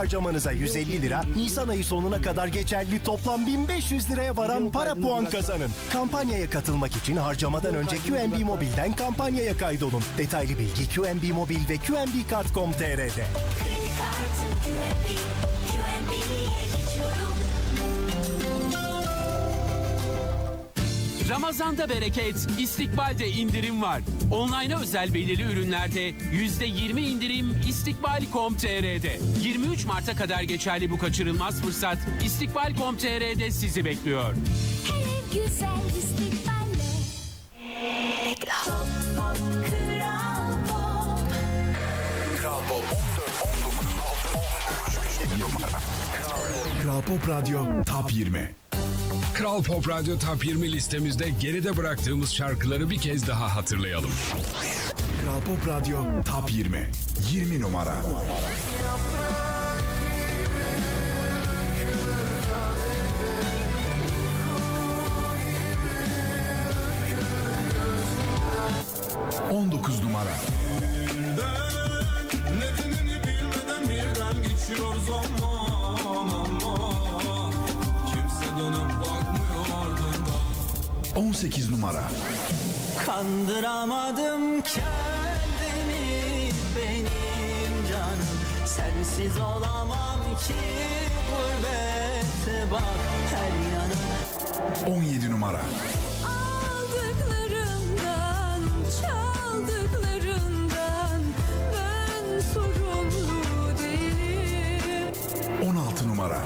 Harcamanıza 150 lira, Nisan ayı sonuna kadar geçerli toplam 1500 liraya varan para puan kazanın. Kampanyaya katılmak için harcamadan önce QNB Mobil'den kampanyaya kaydolun. Detaylı bilgi QNB Mobil ve QNB, QNB'ye Ramazanda bereket, istikbalde indirim var. Online'a özel belirli ürünlerde %20 indirim istikbal.com.tr'de. 23 Mart'a kadar geçerli bu kaçırılmaz fırsat istikbal.com.tr'de sizi bekliyor. Her ev güzel istikballe. Reklam. Pop, Kral Pop. Kral Pop Radyo Top 20. Kral Pop Radyo Top 20 listemizde geride bıraktığımız şarkıları bir kez daha hatırlayalım. Kral Pop Radyo Top 20. 20 numara. On dokuz numara. Nedenini bilmeden birden geçiyor zaman ama Kimse dönüp 18 numara. Kandıramadım kendimi benim canım Sensiz olamam ki gurbete bak her yanım 17 numara. Aldıklarından, çaldıklarından ben sorumlu değilim. 16 numara.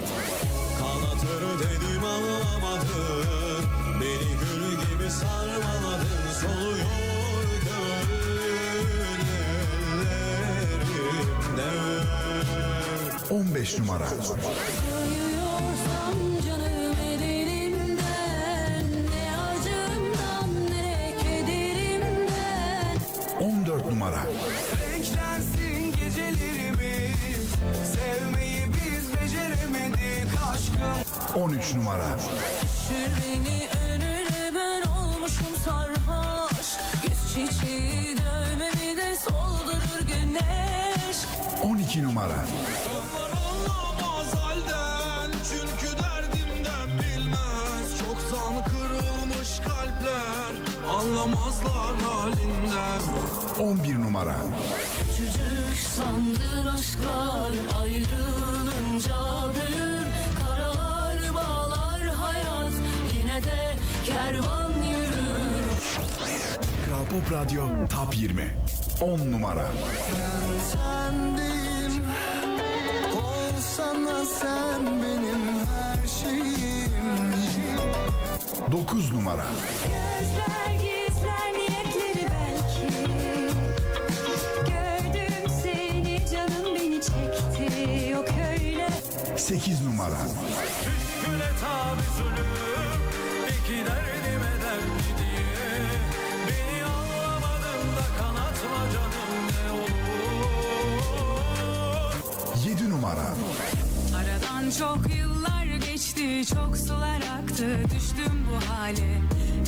Kanatır dedim anlamadın Beni gül gibi sarmaladın Soluyor ellerimde 15 numara. Uyuyorsam canım elimden, ne acımdan ne kederimden. 14 numara. 13 numara. Düşür beni önüne ben olmuşum sarhoş. Yüz çiçeği dövmemi de soldurur güneş. 12 numara. Anlamaz halden Çünkü derdimden bilmez Çoktan kırılmış kalpler Anlamazlar halinden 11 numara. Küçücük sandığın aşklar ayrılınca büyür. Yine de kervan yürür. Kral Pop Radyo Top 20. 10 numara. Sendim Olsana sen benim her şeyim 9 numara. Gözler gizler niyetleri belki. Gördüm seni canım beni çekti yok öyle. 8 numara. Güle tabi zulüm numara. Aradan çok yıllar geçti, çok sular aktı, düştüm bu hale.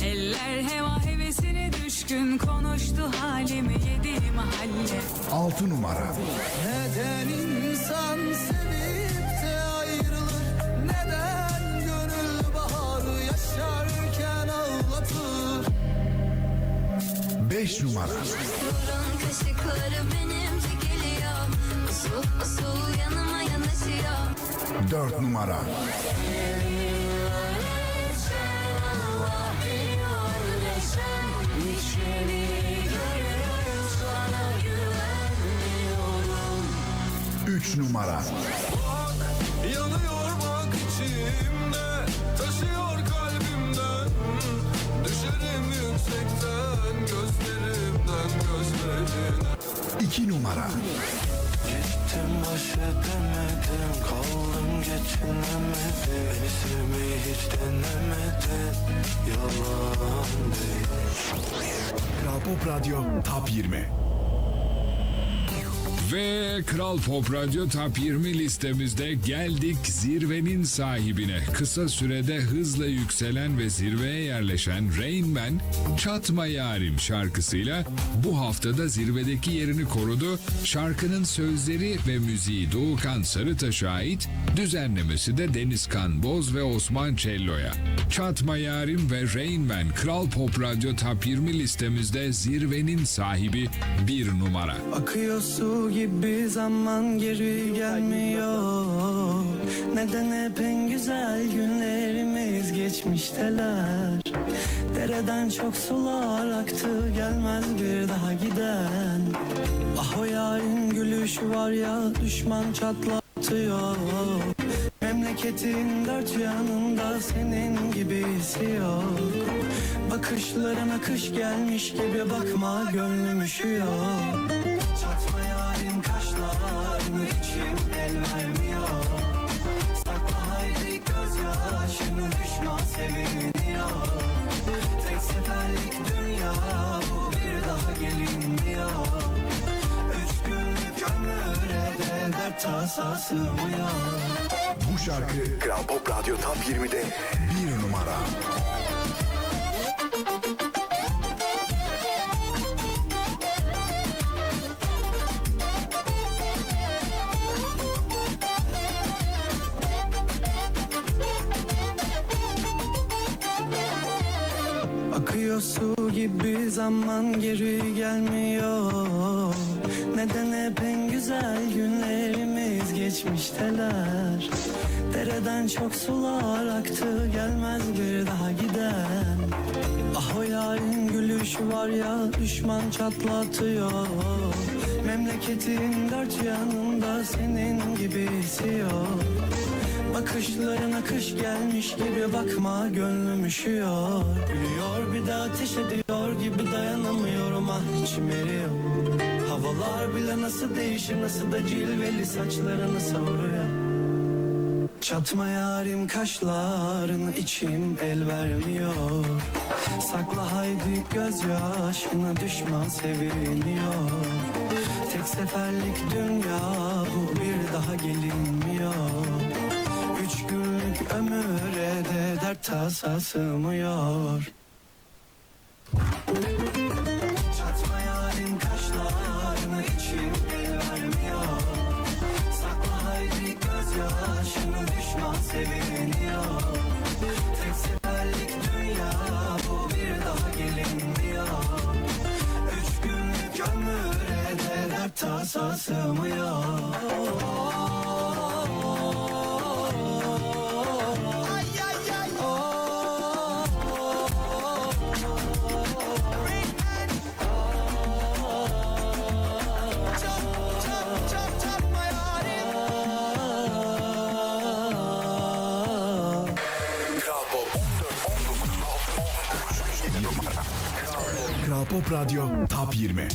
Eller heva hevesine düşkün, konuştu halimi yedi mahalle. 6 numara. Neden insan sevip de ayrılır Neden gönül baharı yaşarken ağlatır 5 numara. Burun kaşıkları. Usul usul yanıma yanaşıyor. 4 numara. 3 numara. Yanıyor bak içimde Taşıyor kalbimden Düşerim yüksekten Gözlerimden gözlerine 2 numara. Gittim baş edemedim Kaldım geçinemedim Beni sevmeyi hiç denemedin Yalan değil Pop Radyo Top 20. Ve Kral Pop Radyo Top 20 listemizde geldik zirvenin sahibine. Kısa sürede hızla yükselen ve zirveye yerleşen Rain Man, Çatma Yarim şarkısıyla bu haftada zirvedeki yerini korudu. Şarkının sözleri ve müziği Doğukan Sarıtaş'a ait, düzenlemesi de Denizkan Boz ve Osman Cello'ya. Çatma Yarim ve Rain Man Kral Pop Radyo Top 20 listemizde zirvenin sahibi bir numara. Akıyor su gibi zaman geri gelmiyor. Neden hep en güzel günlerimiz geçmişteler? Dereden çok sular aktı gelmez bir daha giden. Ah o yarın gülüşü var ya düşman çatlatıyor. Memleketin dört yanında senin gibisi yok. Bakışların akış gelmiş gibi bakma gönlüm üşüyor kaşlarını içim el vermiyor Sakla haydi gözyaşını düşman seviniyor Tek seferlik dünya bu bir daha gelinmiyor Üç günlük ömüre de dert tasa sığmıyor Bu şarkı Kral Pop Radyo Top 20'de bir numara. Akıyor su gibi zaman geri gelmiyor. Neden hep en güzel günlerimiz geçmişteler? Dereden çok sular aktı gelmez bir daha giden Ah o yarın gülüşü var ya düşman çatlatıyor. Memleketin dört yanında senin gibisi yok Bakışlarına kış gelmiş gibi bakma gönlüm üşüyor. Gülüyor bir de ateş ediyor gibi dayanamıyorum ah içim eriyor. Havalar bile nasıl değişir nasıl da cilveli saçlarını savuruyor. Çatma yarim kaşlarını içim el vermiyor. Sakla haydi gözyaşını düşman seviniyor. Tek seferlik dünya bu bir daha gelinmiyor Üç günlük ömüre de dert tasa sığmıyor. Çatma yarim el vermiyor? Sakla haydi gözyaşını düşman seviniyor. Tek dünya bu bir daha gelinmiyor. Üç günlük ömüre de dert tasa sığmıyor Pop Radyo Top 20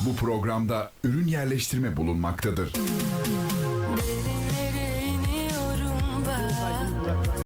Bu programda ürün yerleştirme bulunmaktadır.